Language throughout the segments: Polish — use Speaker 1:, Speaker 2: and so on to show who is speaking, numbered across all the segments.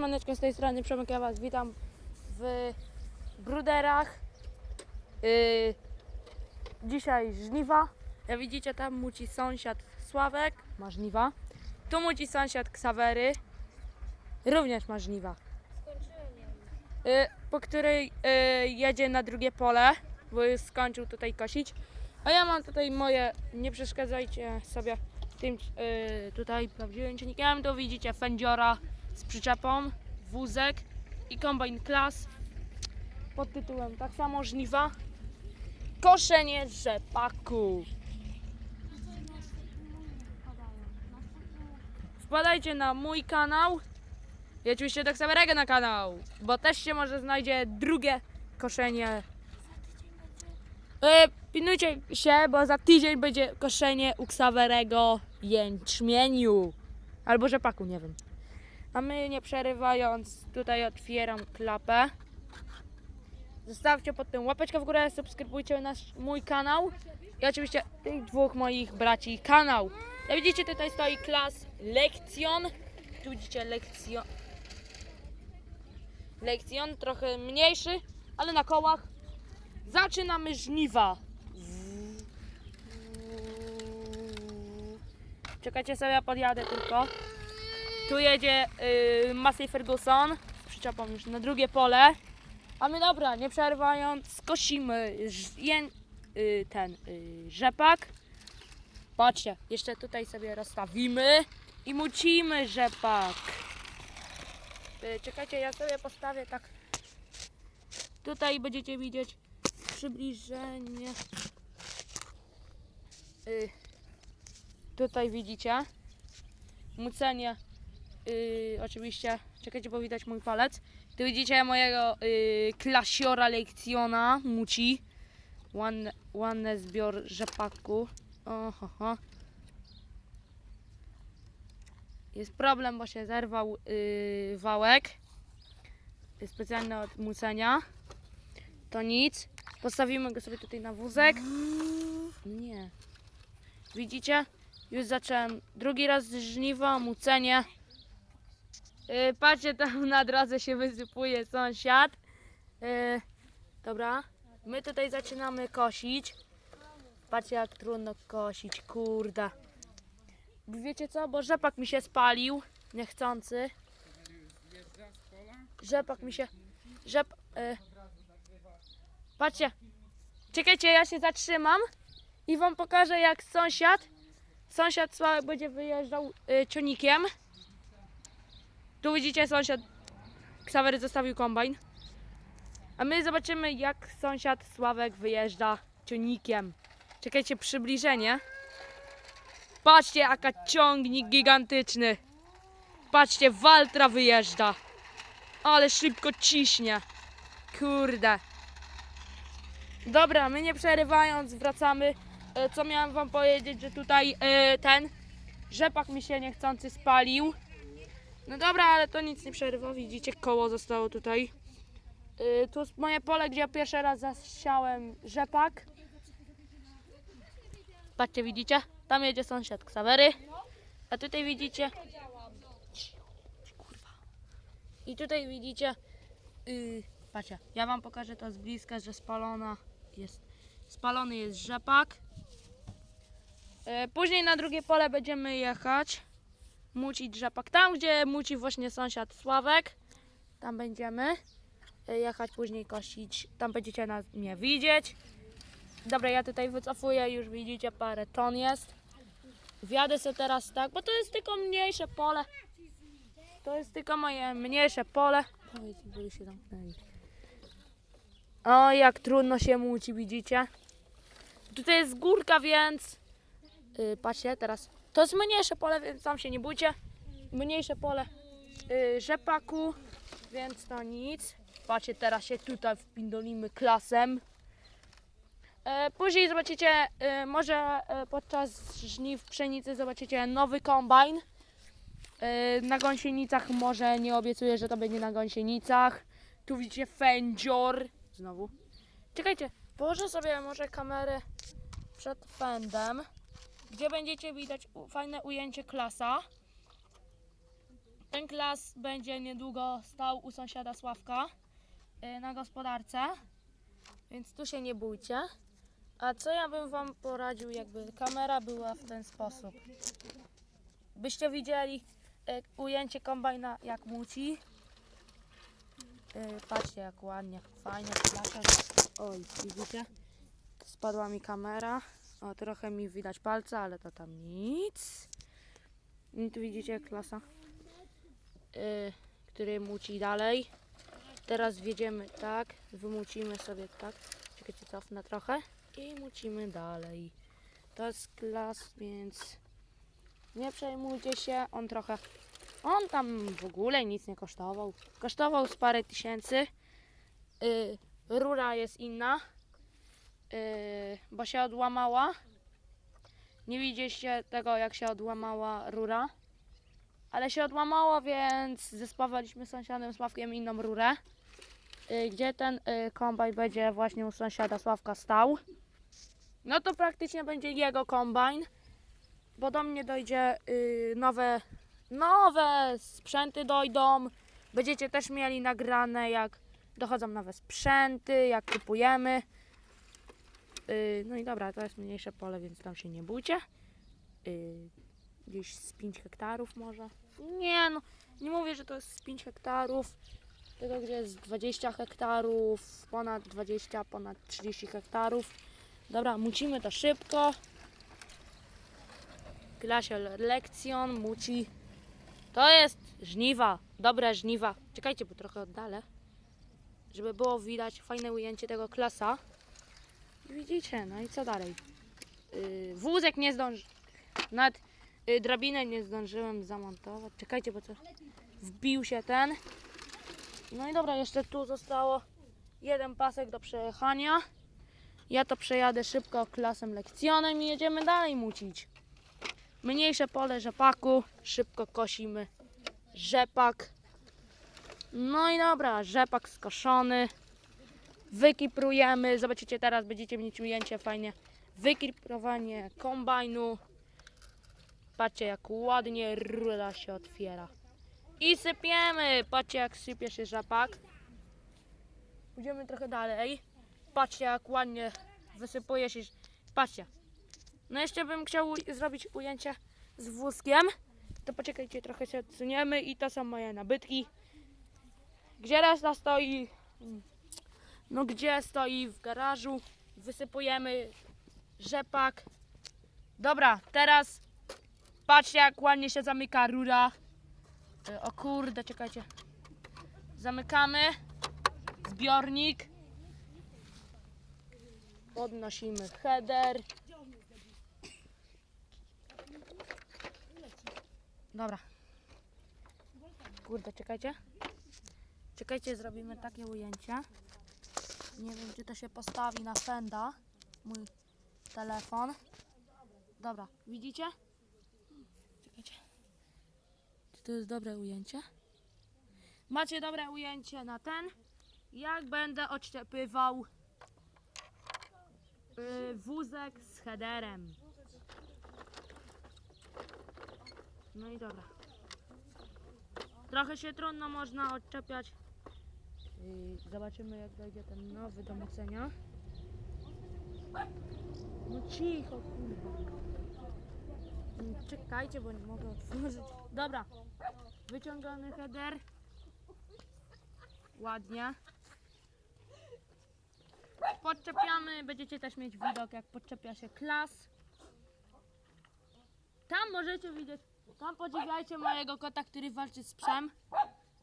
Speaker 1: Maneczko z tej strony, Przemek, ja Was witam w Bruderach. Yy, dzisiaj żniwa. Jak widzicie, tam muci sąsiad Sławek, ma żniwa. Tu muci sąsiad Ksawery, również ma żniwa. Yy, po której yy, jedzie na drugie pole, bo już skończył tutaj kosić. A ja mam tutaj moje, nie przeszkadzajcie sobie tym yy, tutaj prawdziwym czynnikiem, to widzicie fędziora z przyczepą, wózek i kombajn klas pod tytułem tak samo żniwa, koszenie rzepaku. Wpadajcie na mój kanał i oczywiście do Ksawerego na kanał, bo też się może znajdzie drugie koszenie. E, pilnujcie się, bo za tydzień będzie koszenie u Ksawerego jęczmieniu. Albo rzepaku, nie wiem. A my nie przerywając, tutaj otwieram klapę. Zostawcie pod tym łapeczkę w górę, subskrybujcie nasz, mój kanał i oczywiście tych dwóch moich braci kanał. Jak widzicie, tutaj stoi klas lekcjon. Tu widzicie lekcjon. Lekcjon, trochę mniejszy, ale na kołach. Zaczynamy żniwa. Czekajcie sobie, ja podjadę tylko. Tu jedzie y, Massey Ferguson z przyczepą już na drugie pole. A my dobra, nie przerwając, skosimy ż- ję- y, ten y, rzepak. Patrzcie, jeszcze tutaj sobie rozstawimy i mucimy rzepak. Y, czekajcie, ja sobie postawię tak. Tutaj będziecie widzieć przybliżenie. Y, tutaj widzicie mucenie yy, oczywiście, czekajcie, bo widać mój palec. Tu widzicie mojego yy, klasiora lekcjona, muci. Ładny, ładny zbiór rzepaku. Jest problem, bo się zerwał yy, wałek. Jest Specjalny od mucenia. To nic. Postawimy go sobie tutaj na wózek. Nie. Widzicie? Już zacząłem drugi raz żniwo, mucenie. Yy, patrzcie, tam na drodze się wysypuje sąsiad. Yy, dobra, my tutaj zaczynamy kosić. Patrzcie, jak trudno kosić, kurde. Wiecie co, bo rzepak mi się spalił, niechcący. Rzepak mi się... Rzep... Yy. Patrzcie, czekajcie, ja się zatrzymam i wam pokażę, jak sąsiad Sąsiad Sławek będzie wyjeżdżał y, cionikiem. Tu widzicie sąsiad Ksawery zostawił kombajn. A my zobaczymy jak sąsiad Sławek wyjeżdża cionikiem. Czekajcie, przybliżenie. Patrzcie jaka ciągnik gigantyczny. Patrzcie, Waltra wyjeżdża. Ale szybko ciśnie. Kurde. Dobra, my nie przerywając wracamy E, co miałem wam powiedzieć, że tutaj e, ten rzepak mi się niechcący spalił. No dobra, ale to nic nie przerywa. Widzicie, koło zostało tutaj. E, tu jest moje pole, gdzie ja pierwszy raz zasiałem rzepak. Patrzcie, widzicie? Tam jedzie sąsiad Ksawery. A tutaj widzicie... I tutaj widzicie... Yy, patrzcie, ja wam pokażę to z bliska, że spalona jest... Spalony jest rzepak. E, Później na drugie pole będziemy jechać, mucić rzepak. Tam, gdzie muci właśnie sąsiad Sławek, tam będziemy e, jechać, później kosić. Tam będziecie nas mnie widzieć. Dobra, ja tutaj wycofuję, już widzicie parę ton jest. Wjadę sobie teraz tak, bo to jest tylko mniejsze pole. To jest tylko moje mniejsze pole. O, jak trudno się muci, widzicie? Tutaj jest górka, więc Yy, patrzcie, teraz. To jest mniejsze pole, więc tam się nie bójcie. Mniejsze pole yy, rzepaku, więc to nic. Patrzcie, teraz się tutaj wpindolimy klasem. E, później zobaczycie, e, może e, podczas żniw pszenicy zobaczycie nowy kombajn. E, na gąsienicach może nie obiecuję, że to będzie na gąsienicach. Tu widzicie fędzior. Znowu. Czekajcie, położę sobie może kamerę przed fendem gdzie będziecie widać fajne ujęcie klasa. Ten klas będzie niedługo stał u sąsiada Sławka y, na gospodarce, więc tu się nie bójcie. A co ja bym wam poradził, jakby kamera była w ten sposób. Byście widzieli y, ujęcie kombajna jak muci. Y, patrzcie jak ładnie, fajnie, klasa. Oj, widzicie? Spadła mi kamera. O, trochę mi widać palce, ale to tam nic. I tu widzicie klasa, y, który muci dalej. Teraz wjedziemy tak, wymucimy sobie tak. Czekajcie, cofnę trochę. I mucimy dalej. To jest klas, więc nie przejmujcie się. On trochę, on tam w ogóle nic nie kosztował. Kosztował z parę tysięcy. Y, rura jest inna, y, bo się odłamała. Nie widzieliście tego, jak się odłamała rura. Ale się odłamała, więc zespawaliśmy z sąsiadem Sławkiem inną rurę. y, Gdzie ten y, kombaj będzie właśnie u sąsiada Sławka stał. No to praktycznie będzie jego kombajn. Bo do mnie dojdzie y, nowe, nowe sprzęty dojdą. Będziecie też mieli nagrane, jak dochodzą nowe sprzęty, jak kupujemy. Yy, no i dobra, to jest mniejsze pole, więc tam się nie bójcie. Yy, gdzieś z 5 hektarów może. Nie no, nie mówię, że to jest z 5 hektarów, tylko gdzie jest 20 hektarów, ponad 20, ponad 30 hektarów. Dobra, mucimy to szybko. Klasia lekcjon, muci. To jest żniwa, dobre żniwa. Czekajcie, bo trochę oddalę, żeby było widać fajne ujęcie tego klasa. Widzicie, no i co dalej? Yy, wózek nie zdąży. Nad yy, drabinę nie zdążyłem zamontować. Czekajcie, bo co? Wbił się ten. No i dobra, jeszcze tu zostało jeden pasek do przejechania. Ja to przejadę szybko klasem lekcjonem i jedziemy dalej mucić. Mniejsze pole rzepaku, szybko kosimy rzepak. No i dobra, rzepak skoszony wykiprujemy. Zobaczycie teraz, będziecie mieć ujęcie fajnie. Wykiprowanie kombajnu. Patrzcie jak ładnie rura się otwiera. I sypiemy. Patrzcie jak sypie się rzepak. Pójdziemy trochę dalej. Patrzcie jak ładnie wysypuje się. Patrzcie. No jeszcze bym chciał zrobić ujęcie z wózkiem. To poczekajcie, trochę się odsuniemy i to są moje nabytki. Gdzie reszta stoi? No gdzie stoi w garażu? Wysypujemy rzepak. Dobra, teraz patrzcie jak ładnie się zamyka rura. E, O kurde, czekajcie. Zamykamy zbiornik. Podnosimy header. Dobra. Kurde, czekajcie. Czekajcie, zrobimy takie ujęcie. Nie wiem, czy to się postawi na fenda. Mój telefon. Dobra, widzicie? Czekajcie. Czy to jest dobre ujęcie? Macie dobre ujęcie na ten. Jak będę odszczepywał yy, wózek z headerem. No i dobra. Trochę się trudno można odczepiać. Yy, Zobaczymy jak dojdzie ten nowy do mocenia. No cicho, kurwa. Czekajcie, bo nie mogę otworzyć. Dobra. Wyciągany header. Ładnie. Podczepiamy. Będziecie też mieć widok, jak podczepia się klas. Tam możecie widzieć. Tam podziwiajcie mojego kota, który walczy z psem.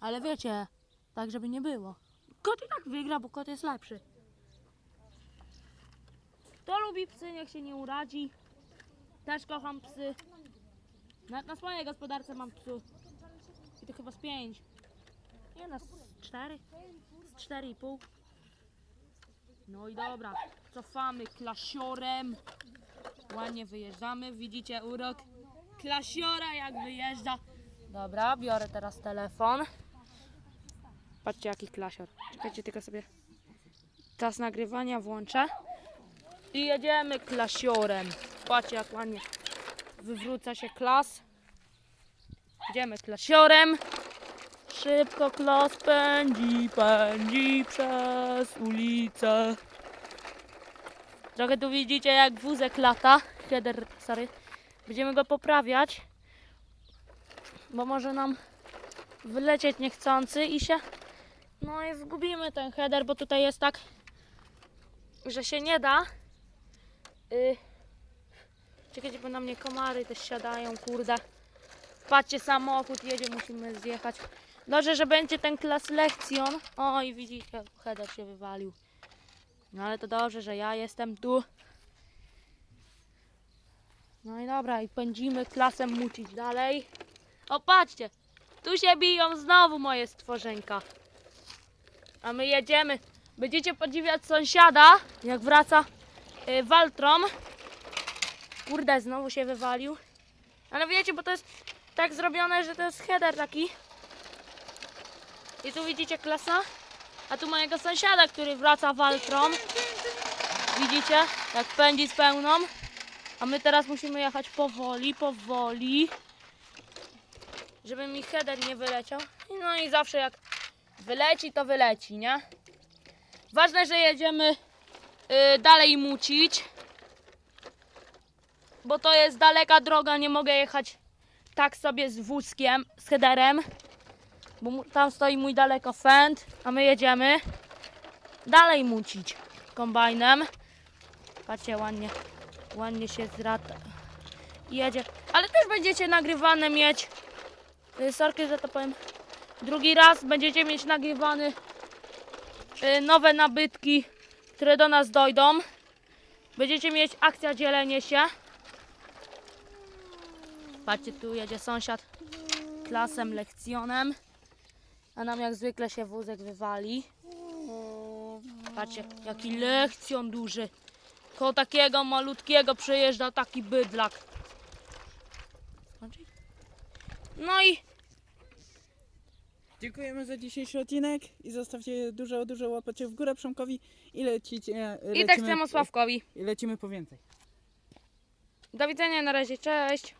Speaker 1: Ale wiecie, tak żeby nie było. Kot i tak wygra, bo kot jest lepszy. Kto lubi psy, niech się nie uradzi. Też kocham psy. Na, na swojej gospodarce mam psów. I to chyba z pięć. Nie, na z cztery. Z cztery i pół. No i dobra, cofamy klasiorem. Ładnie wyjeżdżamy, widzicie urok klasiora jak wyjeżdża. Dobra, biorę teraz telefon. Patrzcie jaki klasior. Czekajcie tylko sobie czas nagrywania włączę. I jedziemy klasiorem. Patrzcie jak ładnie wywróca się klas. Idziemy klasiorem. Szybko klas pędzi, pędzi przez ulicę. Trochę tu widzicie jak wózek lata. Header, sorry. Będziemy go poprawiać. Bo może nam wylecieć niechcący i się... No i zgubimy ten header, bo tutaj jest tak, że się nie da. Y... Czekajcie, bo na mnie komary też siadają, kurde. Patrzcie, samochód jedzie, musimy zjechać. Dobrze, że będzie ten klas lekcjon. O, i widzicie, header się wywalił. No ale to dobrze, że ja jestem tu. No i dobra, i pędzimy klasem mucić dalej. O, patrzcie, tu się biją znowu moje stworzenka. A my jedziemy. Będziecie podziwiać sąsiada, jak wraca y, Waltrom. Kurde, znowu się wywalił. Ale wiecie, bo to jest tak zrobione, że to jest header taki. I tu widzicie klasa. A tu mojego sąsiada, który wraca Waltrom. Widzicie, jak pędzi z pełną. A my teraz musimy jechać powoli, powoli. Żeby mi header nie wyleciał. No i zawsze jak wyleci, to wyleci, nie? Ważne, że jedziemy y, dalej mucić. Bo to jest daleka droga, nie mogę jechać tak sobie z wózkiem, z headerem. Bo tam stoi mój daleko fend, a my jedziemy dalej mucić kombajnem. Patrzcie, ładnie, ładnie się zrata. Jedzie. Ale też będziecie nagrywane mieć. y, Sorki, że to powiem. Drugi raz będziecie mieć nagrywany y, nowe nabytki, które do nas dojdą. Będziecie mieć akcja dzielenie się. Patrzcie, tu jedzie sąsiad klasem, lekcjonem. A nam jak zwykle się wózek wywali. Patrzcie, jaki lekcjon duży. Koło takiego malutkiego przejeżdża taki bydlak. No i
Speaker 2: Dziękujemy za dzisiejszy odcinek i zostawcie dużo, dużo łapeczek w górę Przemkowi i lecicie.
Speaker 1: i tak samo Sławkowi.
Speaker 2: I lecimy po więcej.
Speaker 1: Do widzenia, na razie, cześć.